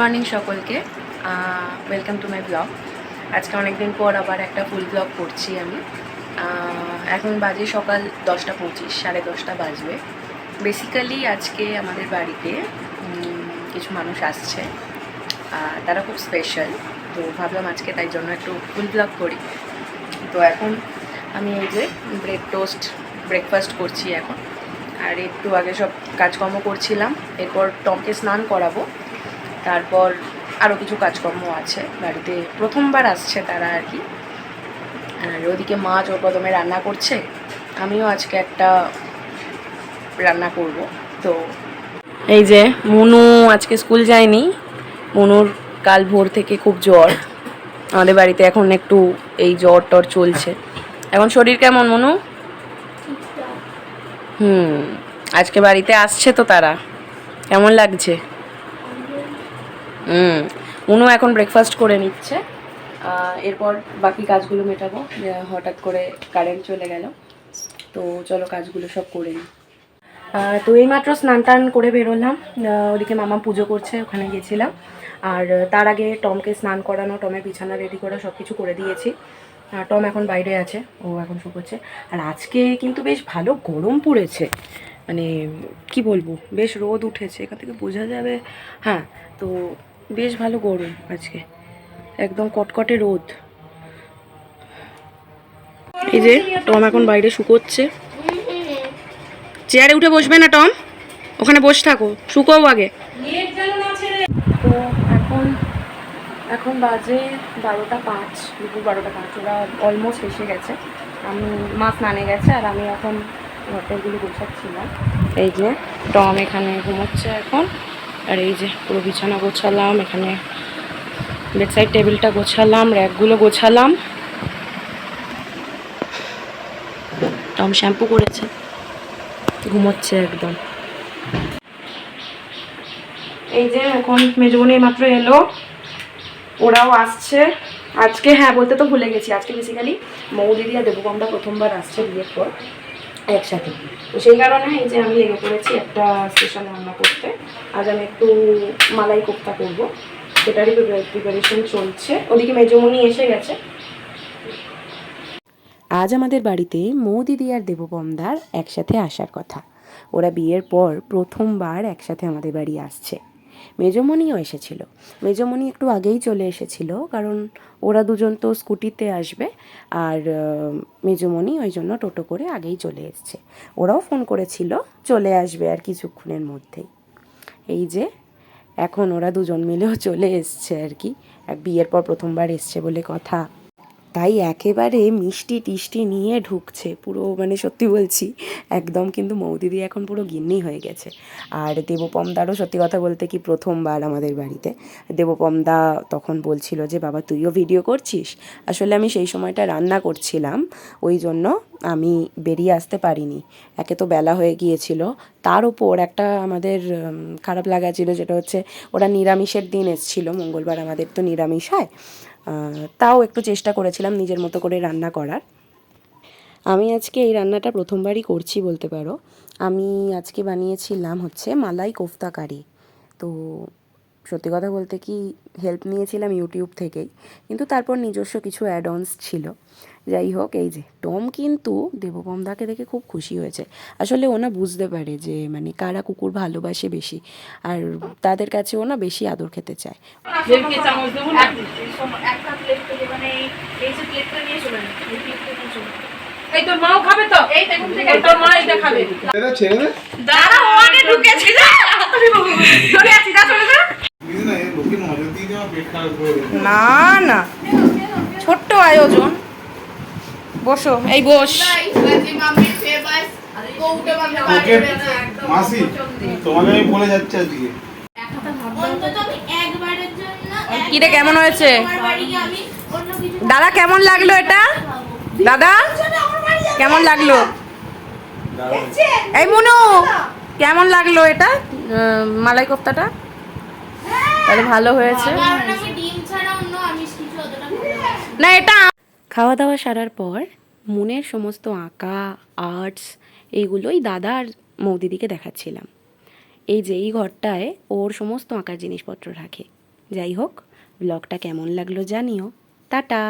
Morning সকলকে welcome to my blog আজকে অনেক দিন পর আবার একটা ফুল ব্লগ করছি আমি। এখন বাজে সকাল দশটা পঁচিশ, সাড়ে দশটা বাজবে। বেসিক্যালি আজকে আমাদের বাড়িতে কিছু মানুষ আসছে। তারা খুব স্পেশাল তো ভাবলাম আজকে তাই জন্য একটু ফুল ব্লগ করি। তো এখন আমি এই যে ব্রেড টোস্ট ব্রেকফাস্ট করছি এখন। আর একটু আগে সব কাজকর্ম করছিলাম, এরপর টমকে স্নান করাবো। তারপর আরও কিছু কাজকর্ম আছে। বাড়িতে প্রথমবার আসছে তারা আর কি। আর ওদিকে মা ওর প্রথমে রান্না করছে। আমিও আজকে একটা রান্না করব। তো এই যে মনু আজকে স্কুল যায়নি। মনুর কাল ভোর থেকে খুব জ্বর। আমাদের বাড়িতে এখন একটু এই জ্বর টর চলছে। এখন শরীর কেমন মনু? হুম আজকে বাড়িতে আসছে তো তারা। কেমন লাগছে? হুম মনু এখন ব্রেকফাস্ট করে নিচ্ছে। এরপর বাকি কাজগুলো মেটাবো। হঠাৎ করে কারেন্ট চলে গেল। তো চলো কাজগুলো সব করে নিই। তো এইমাত্র স্নান টান করে বেরোলাম। ওদিকে মামা পুজো করছে, ওখানে গেছিলাম। আর তার আগে টমকে স্নান করানো, টমের বিছানা রেডি করা সব কিছু করে দিয়েছি। টম এখন বাইরে আছে, ও এখন শুকোচ্ছে আর আজকে কিন্তু বেশ ভালো গরম পড়েছে। মানে কি বলব, বেশ রোদ উঠেছে, এখান থেকে বোঝা যাবে। হ্যাঁ তো বেশ ভালো গরম আজকে। একদম কটকটে রোদ। এই যে, টম এখন বাইরে শুকোচ্ছে। চেয়ারে উঠে বসবে না, টম? ওখানে বসে থাকো, শুকোও আগে। তো এখন এখন বাজে বারোটা পাঁচ, দুপুর বারোটা পাঁচ, ওরা অলমোস্ট এসে গেছে। আমি, মা স্নানে গেছে, আর আমি এখন ঘরটাগুলো গোছাচ্ছিলাম এই যে, টম এখানে ঘুমোচ্ছে এখন। আর এই যে পুরো বিছানা গোছালাম, এখানে বেডসাইড টেবিলটা গোছালাম র্যাকগুলো গোছালাম। টম শ্যাম্পু করেছে। ঘুমোচ্ছে একদম। এই যে এখন মেজবনি মাত্র এলো, ওরাও আসছে। আজকে হ্যাঁ বলতে তো ভুলে গেছি, আজকে বেসিক্যালি মৌদিদি আর দেবগঙ্গা প্রথমবার আসছে বিয়ের পর। একসাথে। তো সেই কারণে এই যে আমি লেগে পড়েছি একটা স্পেশাল রান্না করতে। আজ আমি একটু মালাই কোপ্তা করব। সেটারই প্রিপারেশন চলছে। ওদিকে মেজমনি এসে গেছে। আজ আমাদের বাড়িতে মৌদিদি আর দেববমদার একসাথে আসার কথা। ওরা বিয়ের পর প্রথমবার একসাথে আমাদের বাড়ি আসছে। মেজমণিও এসেছিল। মেজমণি একটু আগেই চলে এসেছিল, কারণ ওরা দুজন তো স্কুটিতে আসবে, আর মেজমণি ওই জন্য টোটো করে আগেই চলে এসছে। ওরাও ফোন করেছিল, চলে আসবে আর কিছুক্ষণের মধ্যেই। এই যে, এখন ওরা দুজন মিলেও চলে এসছে আর কি। এক বিয়ের পর প্রথমবার এসছে বলে কথা। তাই একেবারে মিষ্টি টিষ্টি নিয়ে ঢুকছে, পুরো মানে সত্যি বলছি, একদম কিন্তু মৌদিদি এখন পুরো গিন্নি হয়ে গেছে। আর দেবপমদারও সত্যি কথা বলতে কি প্রথমবার আমাদের বাড়িতে। দেবপমদা তখন বলছিল যে, বাবা, তুইও ভিডিও করছিস? আসলে আমি সেই সময়টা রান্না করছিলাম, ওই জন্য আমি বেরিয়ে আসতে পারিনি। একে তো বেলা হয়ে গিয়েছিল। তার উপর একটা আমাদের খারাপ লাগা ছিল, যেটা হচ্ছে ওরা নিরামিষের দিন এসছিল, মঙ্গলবার আমাদের তো নিরামিষ হয়। তাও একটু চেষ্টা করেছিলাম নিজের মতো করে রান্না করার। আমি আজকে এই রান্নাটা প্রথমবারই করছি বলতে পারো। আমি আজকে বানিয়েছিলাম হচ্ছে মালাই কোফতা কারি। তো সত্যি কথা বলতে কি হেল্প নিয়েছিলাম ইউটিউব থেকেই কিন্তু তারপর নিজস্ব কিছু অ্যাড অনস ছিল। যাই হোক এই যে টম কিন্তু দেববমদাকে দেখে খুব খুশি হয়েছে। আসলে ওনা বুঝতে পারে যে মানে কারা কুকুর ভালোবাসে বেশি আর তাদের কাছে ওনা বেশি আদর খেতে চায়। এই তোর মাও খাবে তো? এই তোর মা এটা খাবে এটা ছেড়ে দে। দাঁড়া ও আগে ঢুকেছি যা! চলে আসি যা চলে যা। না না। ছোট্ট আয়োজন। বসো। এই বস। মাসি তোমাকে কেমন হয়েছে? দাদা, কেমন লাগল এটা? দাদা, কেমন লাগল? এই মুনু, কেমন লাগল এটা? মালাই কোফতাটা? তাহলে ভালো হয়েছে। না। এটা খাওয়া দাওয়া সারার পর মনের সমস্ত আঁকা আর্টস এইগুলোই দাদা আর মৌদিদিকে দেখাচ্ছিলাম। এই যে এই ঘরটায় ওর সমস্ত আঁকার জিনিসপত্র রাখে। যাই হোক ব্লগটা কেমন লাগল জানিও। টাটা।